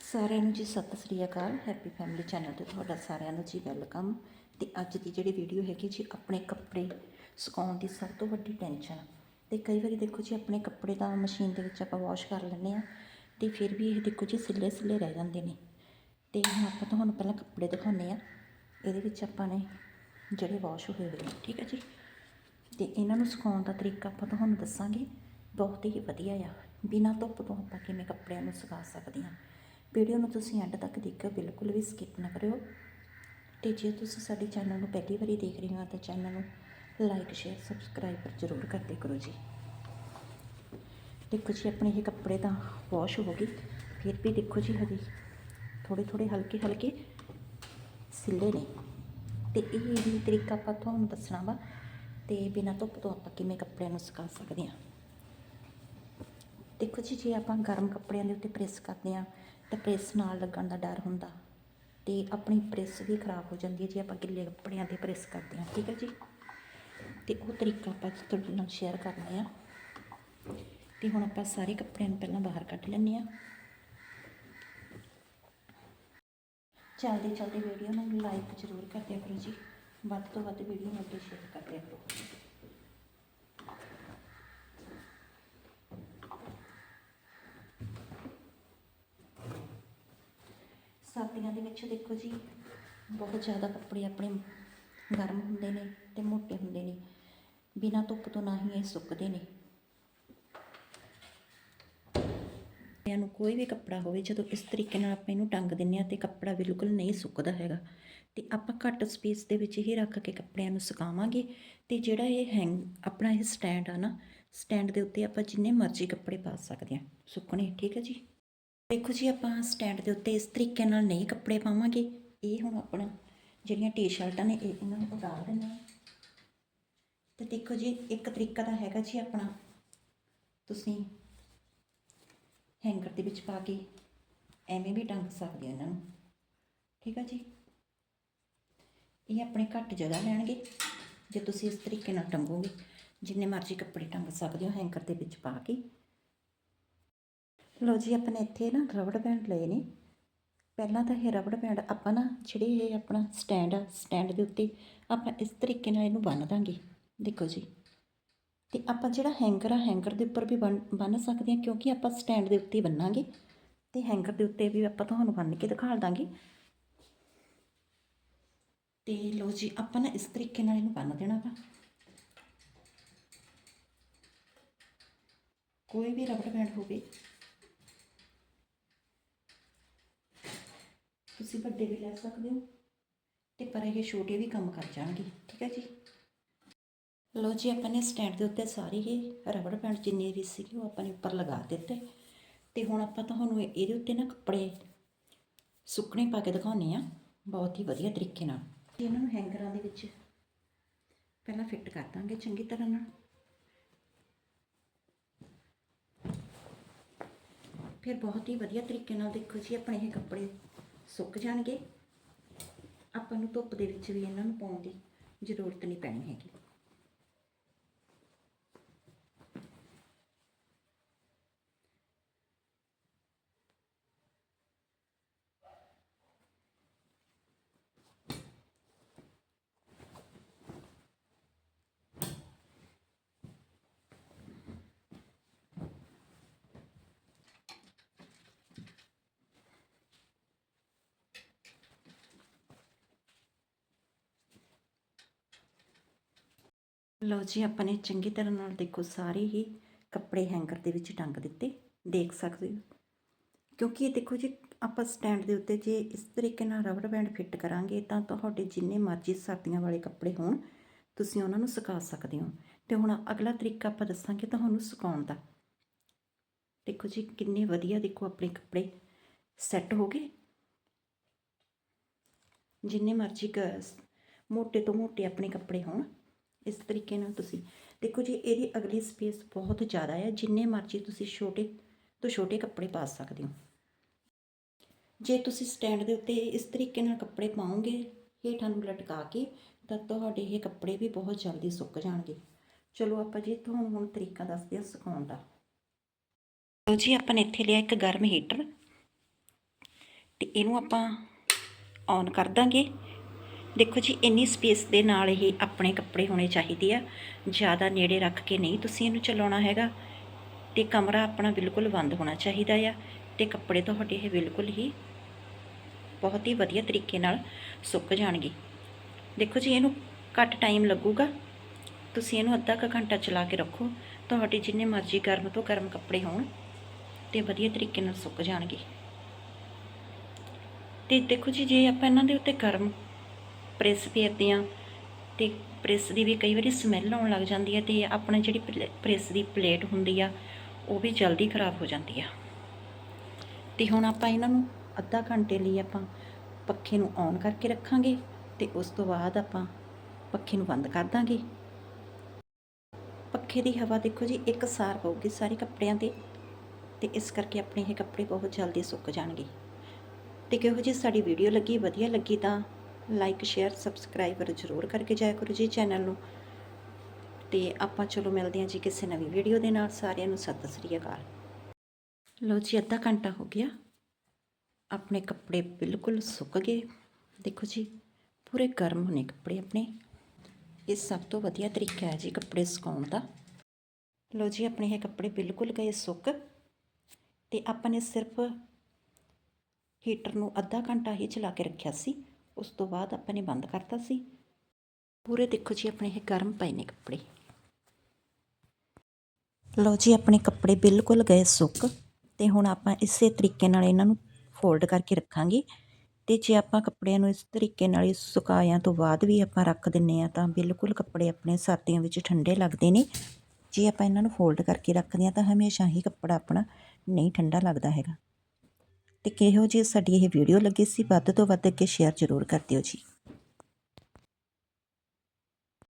ਸਾਰਿਆਂ ਨੂੰ ਜੀ ਸਤਿ ਸ੍ਰੀ ਅਕਾਲ, ਹੈਪੀ ਫੈਮਿਲੀ ਚੈਨਲ ਤੇ ਤੁਹਾਡਾ ਸਾਰਿਆਂ ਨੂੰ ਜੀ ਵੈਲਕਮ। ਤੇ ਅੱਜ ਦੀ ਜਿਹੜੀ ਵੀਡੀਓ ਹੈਗੀ ਜੀ, ਆਪਣੇ ਕੱਪੜੇ ਸੁਕਾਉਣ ਦੀ ਸਭ ਤੋਂ ਵੱਡੀ ਟੈਨਸ਼ਨ। ਤੇ ਕਈ ਵਾਰੀ ਦੇਖੋ ਜੀ, ਆਪਣੇ ਕੱਪੜੇ ਤਾਂ ਮਸ਼ੀਨ ਦੇ ਵਿੱਚ ਆਪਾਂ ਵਾਸ਼ ਕਰ ਲੈਂਦੇ ਆ ਤੇ ਫਿਰ ਵੀ ਇਹ ਦੇਖੋ ਜੀ ਸਿੱਲੇ ਸਿੱਲੇ ਰਹਿ ਜਾਂਦੇ ਨੇ। ਤੇ ਹੁਣ ਆਪਾਂ ਤੁਹਾਨੂੰ ਪਹਿਲਾਂ ਕੱਪੜੇ ਦਿਖਾਉਂਦੇ ਆ ਇਹਦੇ ਵਿੱਚ ਆਪਾਂ ਨੇ ਜਿਹੜੇ ਵਾਸ਼ ਹੋਏ ਹੋਏ ਨੇ, ਠੀਕ ਹੈ ਜੀ? ਤੇ ਇਹਨਾਂ ਨੂੰ ਸੁਕਾਉਣ ਦਾ ਤਰੀਕਾ ਆਪਾਂ ਤੁਹਾਨੂੰ ਦੱਸਾਂਗੇ। ਬਹੁਤ ਹੀ ਵਧੀਆ ਆ। ਬਿਨਾਂ ਧੁੱਪ ਤੋਂ ਆਪਾਂ ਕਿਵੇਂ ਕੱਪੜਿਆਂ ਨੂੰ ਸੁਕਾ ਸਕਦੇ ਹਾਂ। ਵੀਡੀਓ ਨੂੰ ਤੁਸੀਂ ਐਂਡ ਤੱਕ ਦੇਖਿਓ, ਬਿਲਕੁਲ ਵੀ ਸਕਿਪ ਨਾ ਕਰਿਓ। ਤੇ ਜੇ ਤੁਸੀਂ ਸਾਡੇ ਚੈਨਲ ਨੂੰ ਪਹਿਲੀ ਵਾਰੀ ਦੇਖ ਰਹੇ ਹੋ, ਤਾਂ ਚੈਨਲ ਨੂੰ ਲਾਈਕ ਸ਼ੇਅਰ ਸਬਸਕ੍ਰਾਈਬ ਜ਼ਰੂਰ ਕਰਦੇ ਕਰੋ ਜੀ। ਦੇਖੋ ਜੀ, ਆਪਣੇ ਇਹ ਕੱਪੜੇ ਤਾਂ ਵਾਸ਼ ਹੋ ਗਏ, ਫਿਰ ਵੀ ਦੇਖੋ ਜੀ ਹਜੇ ਥੋੜੇ ਥੋੜੇ ਹਲਕੇ ਹਲਕੇ ਸਿੱਲੇ ਨੇ। ਤੇ ਇਹ ਵੀ ਤਰੀਕਾ ਆਪਾਂ ਤੁਹਾਨੂੰ ਦੱਸਣਾ ਵਾ, ਤੇ ਬਿਨਾਂ ਧੁੱਪ ਤੋਂ ਆਪਾਂ ਕਿਵੇਂ ਕੱਪੜਿਆਂ ਨੂੰ ਸੁਕਾ ਸਕਦੇ ਹਾਂ। ਦੇਖੋ ਜੀ, ਜੇ ਆਪਾਂ ਗਰਮ ਕੱਪੜਿਆਂ ਦੇ ਉੱਤੇ ਪ੍ਰੈਸ ਕਰਦੇ ਹਾਂ ਤਾਂ ਪ੍ਰੈਸ ਨਾਲ ਲੱਗਣ ਦਾ ਡਰ ਹੁੰਦਾ ਤੇ ਆਪਣੀ ਪ੍ਰੈਸ ਵੀ ਖਰਾਬ ਹੋ ਜਾਂਦੀ ਹੈ ਜੇ ਆਪਾਂ ਗਿੱਲੇ ਕੱਪੜਿਆਂ ਤੇ ਪ੍ਰੈਸ ਕਰਦੇ ਹਾਂ, ਠੀਕ ਹੈ ਜੀ? ਤੇ ਉਹ ਤਰੀਕਾ ਆਪਾਂ ਤੁਹਾਡੇ ਨਾਲ ਸ਼ੇਅਰ ਕਰਨਾ ਆ। ਤੇ ਹੁਣ ਆਪਾਂ ਸਾਰੇ ਕੱਪੜਿਆਂ ਨੂੰ ਪਹਿਲਾਂ ਬਾਹਰ ਕੱਢ ਲੈਂਦੇ ਆ ਚਲਦੇ ਚਲਦੇ ਵੀਡੀਓ ਨੂੰ ਲਾਈਕ ਜ਼ਰੂਰ ਕਰਦੇ ਕਰੋ ਜੀ। ਵੱਧ ਤੋਂ ਵੱਧ ਵੀਡੀਓ ਨੂੰ ਅੱਗੇ ਸ਼ੇਅਰ ਕਰਦੇ ਕਰੋ। ਸਰਦੀਆਂ ਦੇ ਵਿੱਚ ਦੇਖੋ ਜੀ, ਬਹੁਤ ਜ਼ਿਆਦਾ ਕੱਪੜੇ ਆਪਣੇ ਗਰਮ ਹੁੰਦੇ ਨੇ ਤੇ ਮੋਟੇ ਹੁੰਦੇ ਨੇ। ਬਿਨਾਂ ਧੁੱਪ ਤੋਂ ਨਾ ਹੀ ਇਹ ਸੁੱਕਦੇ ਨੇ। ਕੱਪੜਿਆਂ ਨੂੰ ਕੋਈ ਵੀ ਕੱਪੜਾ ਹੋਵੇ, ਜਦੋਂ ਇਸ ਤਰੀਕੇ ਨਾਲ ਆਪਾਂ ਇਹਨੂੰ ਟੰਗ ਦਿੰਨੇ ਆ ਤੇ ਕੱਪੜਾ ਬਿਲਕੁਲ ਨਹੀਂ ਸੁੱਕਦਾ ਹੈਗਾ। ਤੇ ਆਪਾਂ ਘੱਟ ਸਪੇਸ ਦੇ ਵਿੱਚ ਹੀ ਰੱਖ ਕੇ ਕੱਪੜਿਆਂ ਨੂੰ ਸੁਕਾਵਾਂਗੇ ਤੇ ਜਿਹੜਾ ਇਹ ਹੈਂਗ ਆਪਣਾ ਇਹ ਸਟੈਂਡ ਆ ਨਾ ਸਟੈਂਡ ਦੇ ਉੱਤੇ ਆਪਾਂ ਜਿੰਨੇ ਮਰਜ਼ੀ ਕੱਪੜੇ ਪਾ ਸਕਦੇ ਆ ਸੁੱਕਣੇ, ਠੀਕ ਹੈ ਜੀ? ਦੇਖੋ ਜੀ, ਆਪਾਂ ਸਟੈਂਡ ਦੇ ਉੱਤੇ ਇਸ ਤਰੀਕੇ ਨਾਲ ਨਹੀਂ ਕੱਪੜੇ ਪਾਵਾਂਗੇ। ਇਹ ਹੁਣ ਆਪਣਾ ਜਿਹੜੀਆਂ ਟੀ-ਸ਼ਰਟਾਂ ਨੇ, ਇਹ ਇਹਨਾਂ ਨੂੰ ਉਤਾਰ ਦਿੰਦੇ ਹਾਂ। ਤੇ ਦੇਖੋ ਜੀ, ਇੱਕ ਤਰੀਕਾ ਤਾਂ ਹੈਗਾ ਜੀ ਆਪਣਾ। ਤੁਸੀਂ ਹੈਂਗਰ ਦੇ ਵਿੱਚ ਪਾ ਕੇ ਐਵੇਂ ਵੀ ਟੰਗ ਸਕਦੇ ਹੋ ਇਹਨਾਂ ਨੂੰ। ਠੀਕ ਆ ਜੀ? ਇਹ ਆਪਣੇ ਘੱਟ ਜਗ੍ਹਾ ਲੈਣਗੇ, ਜੇ ਤੁਸੀਂ ਇਸ ਤਰੀਕੇ ਨਾਲ ਟੰਗੋਗੇ। ਜਿੰਨੇ ਮਰਜ਼ੀ ਕੱਪੜੇ ਟੰਗ ਸਕਦੇ ਹੋ ਹੈਂਗਰ ਦੇ ਵਿੱਚ ਪਾ ਕੇ। ਲੋ ਜੀ, ਆਪਾਂ ਨੇ ਇੱਥੇ ਨਾ ਰਬੜ ਬੈਂਡ ਲਏ ਨੇ। ਪਹਿਲਾਂ ਤਾਂ ਇਹ ਰਬੜ ਬੈਂਡ ਆਪਾਂ ਨਾ ਜਿਹੜੇ ਇਹ ਆਪਣਾ ਸਟੈਂਡ ਆ, ਸਟੈਂਡ ਦੇ ਉੱਤੇ ਆਪਾਂ ਇਸ ਤਰੀਕੇ ਨਾਲ ਇਹਨੂੰ ਬੰਨ ਦਾਂਗੇ। ਦੇਖੋ ਜੀ, ਤੇ ਆਪਾਂ ਜਿਹੜਾ ਹੈਂਗਰ ਆ, ਹੈਂਗਰ ਦੇ ਉੱਪਰ ਵੀ ਬੰਨ ਬੰਨ ਸਕਦੇ ਹਾਂ ਕਿਉਂਕਿ ਆਪਾਂ ਸਟੈਂਡ ਦੇ ਉੱਤੇ ਬੰਨਾਂਗੇ। ਤੇ ਹੈਂਗਰ ਦੇ ਉੱਤੇ ਵੀ ਆਪਾਂ ਤੁਹਾਨੂੰ ਬੰਨ ਕੇ ਦਿਖਾ ਦਾਂਗੇ। ਤੇ ਲੋ ਜੀ, ਆਪਾਂ ਨਾ ਇਸ ਤਰੀਕੇ ਨਾਲ ਇਹਨੂੰ ਬੰਨ ਦੇਣਾ ਵਾ। ਕੋਈ ਵੀ ਰਬੜ ਬੈਂਡ ਹੋਵੇ ਤੁਸੀਂ ਵੱਡੇ ਵੀ ਲੈ ਸਕਦੇ ਹੋ। ਤੇ ਪਰ ਇਹ ਛੋਟੇ ਵੀ ਕੰਮ ਕਰ ਜਾਣਗੇ, ਠੀਕ ਹੈ ਜੀ? ਲੋ ਜੀ, ਆਪਾਂ ਨੇ ਸਟੈਂਡ ਦੇ ਉੱਤੇ ਸਾਰੇ ਹੀ ਰਬੜ ਬੈਂਡ ਜਿੰਨੇ ਵੀ ਸੀਗੇ, ਉਹ ਆਪਾਂ ਨੇ ਉੱਪਰ ਲਗਾ ਦਿੱਤੇ। ਤੇ ਹੁਣ ਆਪਾਂ ਤੁਹਾਨੂੰ ਇਹਦੇ ਉੱਤੇ ਨਾ ਕੱਪੜੇ ਸੁੱਕਣੇ ਪਾ ਕੇ ਦਿਖਾਉਣੇ ਆ ਬਹੁਤ ਹੀ ਵਧੀਆ ਤਰੀਕੇ ਨਾਲ। ਤੇ ਇਹਨਾਂ ਨੂੰ ਹੈਂਗਰਾਂ ਦੇ ਵਿੱਚ ਪਹਿਲਾਂ ਫਿੱਟ ਕਰ ਦਾਂਗੇ ਚੰਗੀ ਤਰ੍ਹਾਂ ਨਾਲ। ਫਿਰ ਬਹੁਤ ਹੀ ਵਧੀਆ ਤਰੀਕੇ ਨਾਲ ਦੇਖੋ ਜੀ, ਆਪਣੇ ਇਹ ਕੱਪੜੇ ਸੁੱਕ ਜਾਣਗੇ। ਆਪਾਂ ਨੂੰ ਧੁੱਪ ਦੇ ਵਿੱਚ ਵੀ ਇਹਨਾਂ ਨੂੰ ਪਾਉਣ ਦੀ ਜ਼ਰੂਰਤ ਨਹੀਂ ਪੈਣੀ ਹੈਗੀ। ਲਓ ਜੀ, ਆਪਾਂ ਨੇ ਚੰਗੀ ਤਰ੍ਹਾਂ ਨਾਲ ਦੇਖੋ ਸਾਰੇ ਹੀ ਕੱਪੜੇ ਹੈਂਗਰ ਦੇ ਵਿੱਚ ਟੰਗ ਦਿੱਤੇ। ਦੇਖ ਸਕਦੇ ਹੋ। ਕਿਉਂਕਿ ਇਹ ਦੇਖੋ ਜੀ, ਆਪਾਂ ਸਟੈਂਡ ਦੇ ਉੱਤੇ ਜੇ ਇਸ ਤਰੀਕੇ ਨਾਲ ਰਬੜ ਬੈਂਡ ਫਿੱਟ ਕਰਾਂਗੇ, ਤਾਂ ਤੁਹਾਡੇ ਜਿੰਨੇ ਮਰਜ਼ੀ ਸਰਦੀਆਂ ਵਾਲੇ ਕੱਪੜੇ ਹੋਣ, ਤੁਸੀਂ ਉਹਨਾਂ ਨੂੰ ਸੁਕਾ ਸਕਦੇ ਹੋ। ਤੇ ਹੁਣ ਅਗਲਾ ਤਰੀਕਾ ਆਪਾਂ ਦੱਸਾਂਗੇ ਤੁਹਾਨੂੰ ਸੁਕਾਉਣ ਦਾ। ਦੇਖੋ ਜੀ, ਕਿੰਨੇ ਵਧੀਆ ਦੇਖੋ ਆਪਣੇ ਕੱਪੜੇ ਸੈੱਟ ਹੋ ਗਏ। ਜਿੰਨੇ ਮਰਜ਼ੀ ਕ ਮੋਟੇ ਤੋਂ ਮੋਟੇ ਆਪਣੇ ਕੱਪੜੇ ਹੋਣ। ਇਸ ਤਰੀਕੇ ਨਾਲ ਤੁਸੀਂ, ਦੇਖੋ ਜੀ, ਇਹਦੀ ਅਗਲੀ ਸਪੇਸ ਬਹੁਤ ਜ਼ਿਆਦਾ ਹੈ, ਜਿੰਨੇ ਮਰਜ਼ੀ ਤੁਸੀਂ ਛੋਟੇ ਤੋਂ ਛੋਟੇ ਕੱਪੜੇ ਪਾ ਸਕਦੇ ਹੋ। ਜੇ ਤੁਸੀਂ ਸਟੈਂਡ ਦੇ ਉੱਤੇ ਇਸ ਤਰੀਕੇ ਨਾਲ ਕੱਪੜੇ ਪਾਓਗੇ ਹੇਠਾਂ ਨੂੰ ਲਟਕਾ ਕੇ, ਤਾਂ ਤੁਹਾਡੇ ਇਹ ਕੱਪੜੇ ਵੀ ਬਹੁਤ ਜਲਦੀ ਸੁੱਕ ਜਾਣਗੇ। ਚਲੋ ਆਪਾਂ ਜੀ, ਤੁਹਾਨੂੰ ਹੁਣ ਤਰੀਕਾ ਦੱਸਦੇ ਹਾਂ ਸੁਕਾਉਣ ਦਾ। ਲਓ ਜੀ, ਆਪਾਂ ਨੇ ਇੱਥੇ ਲਿਆ ਇੱਕ ਗਰਮ ਹੀਟਰ ਤੇ ਇਹਨੂੰ ਆਪਾਂ ਔਨ ਕਰ ਦਾਂਗੇ। ਦੇਖੋ ਜੀ, ਇੰਨੀ ਸਪੇਸ ਦੇ ਨਾਲ ਇਹ ਆਪਣੇ ਕੱਪੜੇ ਹੋਣੇ ਚਾਹੀਦੇ ਆ। ਜ਼ਿਆਦਾ ਨੇੜੇ ਰੱਖ ਕੇ ਨਹੀਂ ਤੁਸੀਂ ਇਹਨੂੰ ਚਲਾਉਣਾ ਹੈਗਾ। ਤੇ ਕਮਰਾ ਆਪਣਾ ਬਿਲਕੁਲ ਬੰਦ ਹੋਣਾ ਚਾਹੀਦਾ ਆ ਤੇ ਕੱਪੜੇ ਤੁਹਾਡੇ ਇਹ ਬਿਲਕੁਲ ਹੀ ਬਹੁਤ ਹੀ ਵਧੀਆ ਤਰੀਕੇ ਨਾਲ ਸੁੱਕ ਜਾਣਗੇ। ਦੇਖੋ ਜੀ, ਇਹਨੂੰ ਘੱਟ ਟਾਈਮ ਲੱਗੂਗਾ। ਤੁਸੀਂ ਇਹਨੂੰ ਅੱਧਾ ਕੁ ਘੰਟਾ ਚਲਾ ਕੇ ਰੱਖੋ। ਤੁਹਾਡੇ ਜਿੰਨੇ ਮਰਜ਼ੀ ਗਰਮ ਤੋਂ ਗਰਮ ਕੱਪੜੇ ਹੋਣ ਤੇ ਵਧੀਆ ਤਰੀਕੇ ਨਾਲ ਸੁੱਕ ਜਾਣਗੇ। ਤੇ ਦੇਖੋ ਜੀ, ਜੇ ਆਪਾਂ ਇਹਨਾਂ ਦੇ ਉੱਤੇ ਗਰਮ ਪ੍ਰੈਸ ਫੇਰਦੇ ਆ ਤੇ ਪ੍ਰੈਸ ਦੀ ਵੀ ਕਈ ਵਾਰੀ ਸਮੈਲ ਆਉਣ ਲੱਗ ਜਾਂਦੀ ਹੈ ਤੇ ਆਪਣਾ ਜਿਹੜੀ ਪ੍ਰੈਸ ਦੀ ਪਲੇਟ ਹੁੰਦੀ ਆ, ਉਹ ਵੀ ਜਲਦੀ ਖਰਾਬ ਹੋ ਜਾਂਦੀ ਆ। ਤੇ ਹੁਣ ਆਪਾਂ ਇਹਨਾਂ ਨੂੰ ਅੱਧਾ ਘੰਟੇ ਲਈ ਆਪਾਂ ਪੱਖੇ ਨੂੰ ਔਨ ਕਰਕੇ ਰੱਖਾਂਗੇ ਤੇ ਉਸ ਤੋਂ ਬਾਅਦ ਆਪਾਂ ਪੱਖੇ ਨੂੰ ਬੰਦ ਕਰ ਦਾਂਗੇ। ਪੱਖੇ ਦੀ ਹਵਾ ਦੇਖੋ ਜੀ, ਇੱਕ ਸਾਰ ਪਊਗੀ ਸਾਰੇ ਕੱਪੜਿਆਂ ਤੇ ਤੇ ਇਸ ਕਰਕੇ ਆਪਣੇ ਇਹ ਕੱਪੜੇ ਬਹੁਤ ਜਲਦੀ ਸੁੱਕ ਜਾਣਗੇ। ਤੇ ਕਿਹੋ ਜੀ ਸਾਡੀ ਵੀਡੀਓ ਲੱਗੀ, ਵਧੀਆ ਲੱਗੀ ਤਾਂ ਲਾਈਕ ਸ਼ੇਅਰ ਸਬਸਕ੍ਰਾਈਬ ਜ਼ਰੂਰ ਕਰਕੇ ਜਾਇਆ ਕਰੋ ਜੀ ਚੈਨਲ ਨੂੰ। ਤੇ ਆਪਾਂ ਚਲੋ ਮਿਲਦੇ ਹਾਂ ਜੀ ਕਿਸੇ ਨਵੀਂ ਵੀਡੀਓ ਦੇ ਨਾਲ। ਸਾਰਿਆਂ ਨੂੰ ਸਤਿ ਸ੍ਰੀ ਅਕਾਲ। ਲਓ ਜੀ, ਅੱਧਾ ਘੰਟਾ ਹੋ ਗਿਆ। ਆਪਣੇ ਕੱਪੜੇ ਬਿਲਕੁਲ ਸੁੱਕ ਗਏ। ਦੇਖੋ ਜੀ, ਪੂਰੇ ਗਰਮ ਹੋਣੇ ਕੱਪੜੇ ਆਪਣੇ। ਇਹ ਸਭ ਤੋਂ ਵਧੀਆ ਤਰੀਕਾ ਹੈ ਜੀ ਕੱਪੜੇ ਸੁਕਾਉਣ ਦਾ। ਲਓ ਜੀ, ਆਪਣੇ ਇਹ ਕੱਪੜੇ ਬਿਲਕੁਲ ਗਏ ਸੁੱਕ। ਤੇ ਆਪਾਂ ਨੇ ਸਿਰਫ ਹੀਟਰ ਨੂੰ ਅੱਧਾ ਘੰਟਾ ਹੀ ਚਲਾ ਕੇ ਰੱਖਿਆ ਸੀ। ਉਸ ਤੋਂ ਬਾਅਦ ਆਪਾਂ ਨੇ ਬੰਦ ਕਰਤਾ ਸੀ। ਪੂਰੇ ਦੇਖੋ ਜੀ, ਆਪਣੇ ਇਹ ਗਰਮ ਪਏ ਨੇ ਕੱਪੜੇ। ਲਓ ਜੀ, ਆਪਣੇ ਕੱਪੜੇ ਬਿਲਕੁਲ ਗਏ ਸੁੱਕ ਤੇ ਹੁਣ ਆਪਾਂ ਇਸੇ ਤਰੀਕੇ ਨਾਲ ਇਹਨਾਂ ਨੂੰ ਫੋਲਡ ਕਰਕੇ ਰੱਖਾਂਗੇ। ਤੇ ਜੇ ਆਪਾਂ ਕੱਪੜਿਆਂ ਨੂੰ ਇਸ ਤਰੀਕੇ ਨਾਲ ਹੀ ਸੁਕਾਇਆਂ ਤੋਂ ਬਾਅਦ ਵੀ ਆਪਾਂ ਰੱਖ ਦਿੰਨੇ ਆ, ਤਾਂ ਬਿਲਕੁਲ ਕੱਪੜੇ ਆਪਣੇ ਸਰਦੀਆਂ ਵਿੱਚ ਠੰਡੇ ਲੱਗਦੇ ਨੇ। ਜੇ ਆਪਾਂ ਇਹਨਾਂ ਨੂੰ ਫੋਲਡ ਕਰਕੇ ਰੱਖਦੇ ਆ ਤਾਂ ਹਮੇਸ਼ਾ ਹੀ ਕੱਪੜਾ ਆਪਣਾ ਨਹੀਂ ਠੰਡਾ ਲੱਗਦਾ ਹੈਗਾ। ਤੇ ਕਿਹੋ ਜੀ ਸਾਡੀ ਇਹ ਵੀਡੀਓ ਲੱਗੀ ਸੀ ਵੱਧ ਤੋਂ ਵੱਧ ਅੱਗੇ ਸ਼ੇਅਰ ਜ਼ਰੂਰ ਕਰ ਦਿਓ ਜੀ।